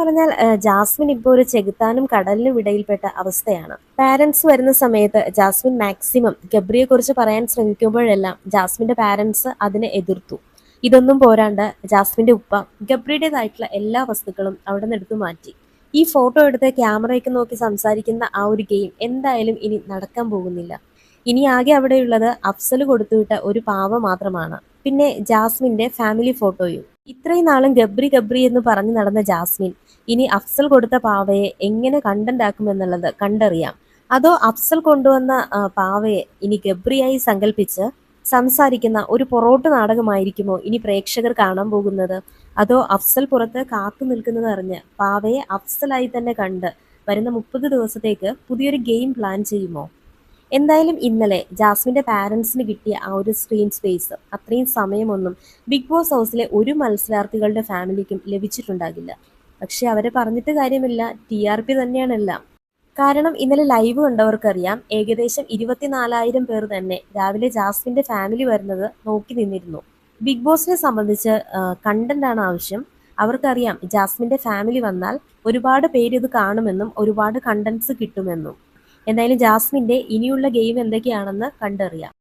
പറഞ്ഞാൽ ജാസ്മിൻ ഇപ്പോൾ ഒരു ചെകുത്താനും കടലിനും ഇടയിൽപ്പെട്ട അവസ്ഥയാണ്. പാരന്റ്സ് വരുന്ന സമയത്ത് ജാസ്മിൻ മാക്സിമം ഗബ്രിയെ കുറിച്ച് പറയാൻ ശ്രമിക്കുമ്പോഴെല്ലാം ജാസ്മിന്റെ പാരന്റ്സ് അതിനെ എതിർത്തു. ഇതൊന്നും പോരാണ്ട് ജാസ്മിന്റെ ഉപ്പ ഗബ്രിയുടേതായിട്ടുള്ള എല്ലാ വസ്തുക്കളും അവിടെ നിന്ന് എടുത്തു മാറ്റി. ഈ ഫോട്ടോ എടുത്ത് ക്യാമറയ്ക്ക് നോക്കി സംസാരിക്കുന്ന ആ ഒരു ഗെയിം എന്തായാലും ഇനി നടക്കാൻ പോകുന്നില്ല. ഇനി ആകെ അവിടെയുള്ളത് അഫ്സൽ കൊടുത്തുവിട്ട ഒരു പാവ മാത്രമാണ്. പിന്നെ ജാസ്മിന്റെ ഫാമിലി ഫോട്ടോയും. ഇത്രയും നാളും ഗബ്രി ഗബ്രി എന്ന് പറഞ്ഞു നടന്ന ജാസ്മിൻ ഇനി അഫ്സൽ കൊടുത്ത പാവയെ എങ്ങനെ കണ്ടന്റ് ആക്കുമെന്നുള്ളത് കണ്ടറിയാം. അതോ അഫ്സൽ കൊണ്ടുവന്ന പാവയെ ഇനി ഗബ്രിയായി സങ്കല്പിച്ച് സംസാരിക്കുന്ന ഒരു പൊറോട്ട് നാടകമായിരിക്കുമോ ഇനി പ്രേക്ഷകർ കാണാൻ പോകുന്നത്? അതോ അഫ്സൽ പുറത്ത് കാത്തു നിൽക്കുന്നത് അറിഞ്ഞ് പാവയെ അഫ്സലായി തന്നെ കണ്ട് വരുന്ന മുപ്പത് ദിവസത്തേക്ക് പുതിയൊരു ഗെയിം പ്ലാൻ ചെയ്യുമോ? എന്തായാലും ഇന്നലെ ജാസ്മിന്റെ പാരന്റ്സിന് കിട്ടിയ ആ ഒരു സ്ക്രീൻ സ്പേസ് അത്രയും സമയമൊന്നും ബിഗ് ബോസ് ഹൗസിലെ ഒരു മത്സരാർത്ഥികളുടെ ഫാമിലിക്കും ലഭിച്ചിട്ടുണ്ടാകില്ല. പക്ഷെ അവരെ പറഞ്ഞിട്ട് കാര്യമില്ല. ടി ആർ പി തന്നെയാണെല്ലാം. കാരണം ഇന്നലെ ലൈവ് കണ്ടവർക്കറിയാം ഏകദേശം ഇരുപത്തിനാലായിരം പേർ തന്നെ രാവിലെ ജാസ്മിന്റെ ഫാമിലി വരുന്നത് നോക്കി നിന്നിരുന്നു. ബിഗ് ബോസിനെ സംബന്ധിച്ച് കണ്ടന്റ് ആണ് ആവശ്യം. അവർക്കറിയാം ജാസ്മിന്റെ ഫാമിലി വന്നാൽ ഒരുപാട് പേര് ഇത് കാണുമെന്നും ഒരുപാട് കണ്ടന്റ്സ് കിട്ടുമെന്നും. എന്തായാലും ജാസ്മിന്റെ ഇനിയുള്ള ഗെയിം എന്തൊക്കെയാണെന്ന് കണ്ടറിയാം.